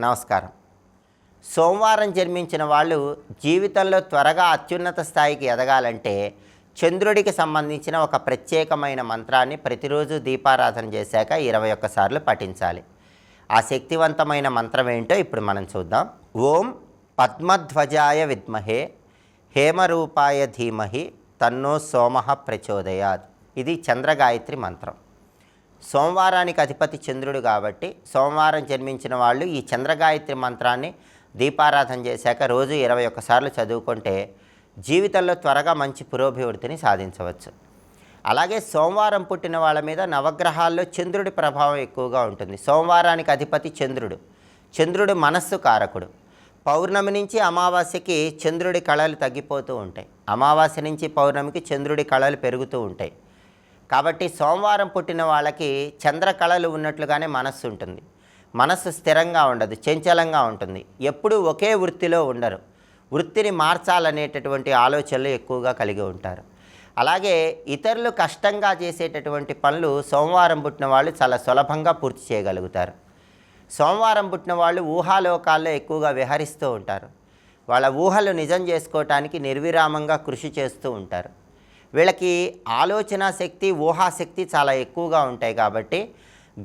నమస్కారం. సోమవారం జన్మించిన వాళ్ళు జీవితంలో త్వరగా అత్యున్నత స్థాయికి ఎదగాలంటే చంద్రుడికి సంబంధించిన ఒక ప్రత్యేకమైన మంత్రాన్ని ప్రతిరోజు దీపారాధన చేశాక ఇరవై ఒక్కసార్లు పఠించాలి. ఆ శక్తివంతమైన మంత్రం ఏంటో ఇప్పుడు మనం చూద్దాం. ఓం పద్మధ్వజాయ విద్మహే హేమరూపాయ ధీమహి తన్నో సోమ ప్రచోదయాత్. ఇది చంద్రగాయత్రి మంత్రం. సోమవారానికి అధిపతి చంద్రుడు కాబట్టి సోమవారం జన్మించిన వాళ్ళు ఈ చంద్రగాయత్రి మంత్రాన్ని దీపారాధన చేశాక రోజు ఇరవై ఒక్కసార్లు చదువుకుంటే జీవితంలో త్వరగా మంచి పురోభివృద్ధిని సాధించవచ్చు. అలాగే సోమవారం పుట్టిన వాళ్ళ మీద నవగ్రహాల్లో చంద్రుడి ప్రభావం ఎక్కువగా ఉంటుంది. సోమవారానికి అధిపతి చంద్రుడు. చంద్రుడు మనస్సు కారకుడు. పౌర్ణమి నుంచి అమావాస్యకి చంద్రుడి కళలు తగ్గిపోతూ ఉంటాయి. అమావాస్య నుంచి పౌర్ణమికి చంద్రుడి కళలు పెరుగుతూ ఉంటాయి. కాబట్టి సోమవారం పుట్టిన వాళ్ళకి చంద్ర కళలు ఉన్నట్లుగానే మనస్సు ఉంటుంది. మనస్సు స్థిరంగా ఉండదు చంచలంగా ఉంటుంది. ఎప్పుడూ ఒకే వృత్తిలో ఉండరు. వృత్తిని మార్చాలనేటటువంటి ఆలోచనలు ఎక్కువగా కలిగి ఉంటారు. అలాగే ఇతరులు కష్టంగా చేసేటటువంటి పనులు సోమవారం పుట్టిన వాళ్ళు చాలా సులభంగా పూర్తి చేయగలుగుతారు. సోమవారం పుట్టిన వాళ్ళు ఊహాలోకాల్లో ఎక్కువగా విహరిస్తూ ఉంటారు. వాళ్ళ ఊహలు నిజం చేసుకోవటానికి నిర్విరామంగా కృషి చేస్తూ ఉంటారు. వీళ్ళకి ఆలోచన శక్తి ఊహాశక్తి చాలా ఎక్కువగా ఉంటాయి కాబట్టి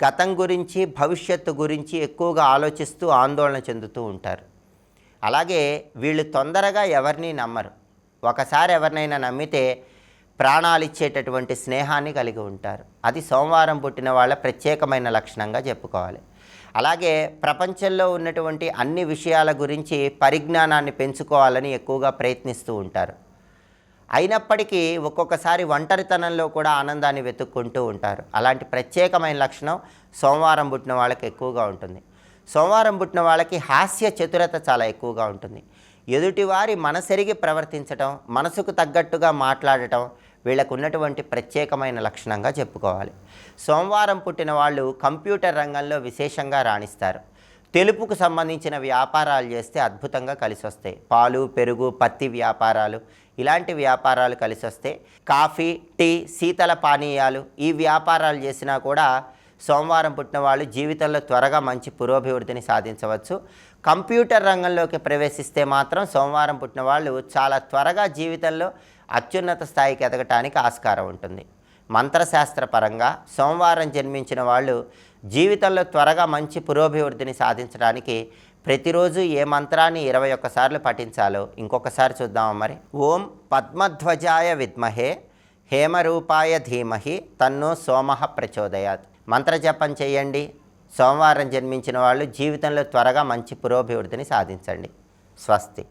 గతం గురించి భవిష్యత్తు గురించి ఎక్కువగా ఆలోచిస్తూ ఆందోళన చెందుతూ ఉంటారు. అలాగే వీళ్ళు తొందరగా ఎవరిని నమ్మరు. ఒకసారి ఎవరినైనా నమ్మితే ప్రాణాలు ఇచ్చేటటువంటి స్నేహాన్ని కలిగి ఉంటారు. అది సోమవారం పుట్టిన వాళ్ళ ప్రత్యేకమైన లక్షణంగా చెప్పుకోవాలి. అలాగే ప్రపంచంలో ఉన్నటువంటి అన్ని విషయాల గురించి పరిజ్ఞానాన్ని పెంచుకోవాలని ఎక్కువగా ప్రయత్నిస్తూ ఉంటారు. అయినప్పటికీ ఒక్కొక్కసారి ఒంటరితనంలో కూడా ఆనందాన్ని వెతుక్కుంటూ ఉంటారు. అలాంటి ప్రత్యేకమైన లక్షణం సోమవారం పుట్టిన వాళ్ళకి ఎక్కువగా ఉంటుంది. సోమవారం పుట్టిన వాళ్ళకి హాస్య చతురత చాలా ఎక్కువగా ఉంటుంది. ఎదుటివారి మనసెరిగి ప్రవర్తించటం మనసుకు తగ్గట్టుగా మాట్లాడటం వీళ్ళకు ఉన్నటువంటి ప్రత్యేకమైన లక్షణంగా చెప్పుకోవాలి. సోమవారం పుట్టిన వాళ్ళు కంప్యూటర్ రంగంలో విశేషంగా రాణిస్తారు. తెలుపుకు సంబంధించిన వ్యాపారాలు చేస్తే అద్భుతంగా కలిసి వస్తాయి పాలు పెరుగు పత్తి వ్యాపారాలు ఇలాంటి వ్యాపారాలు కలిసి వస్తే కాఫీ టీ శీతల పానీయాలు ఈ వ్యాపారాలు చేసినా కూడా సోమవారం పుట్టిన వాళ్ళు జీవితంలో త్వరగా మంచి పురోభివృద్ధిని సాధించవచ్చు. కంప్యూటర్ రంగంలోకి ప్రవేశిస్తే మాత్రం సోమవారం పుట్టిన వాళ్ళు చాలా త్వరగా జీవితంలో అత్యున్నత స్థాయికి ఎదగటానికి ఆస్కారం ఉంటుంది. మంత్రశాస్త్రపరంగా సోమవారం జన్మించిన వాళ్ళు జీవితంలో త్వరగా మంచి పురోభివృద్ధిని సాధించడానికి ప్రతిరోజు ఏ మంత్రాన్ని ఇరవై ఒక్కసార్లు పఠించాలో ఇంకొకసారి చూద్దామా మరి? ఓం పద్మధ్వజాయ విద్మహే హేమరూపాయ ధీమహి తన్నో సోమ ప్రచోదయాత్. మంత్రజపం చేయండి. సోమవారం జన్మించిన వాళ్ళు జీవితంలో త్వరగా మంచి పురోభివృద్ధిని సాధించండి. స్వస్తి.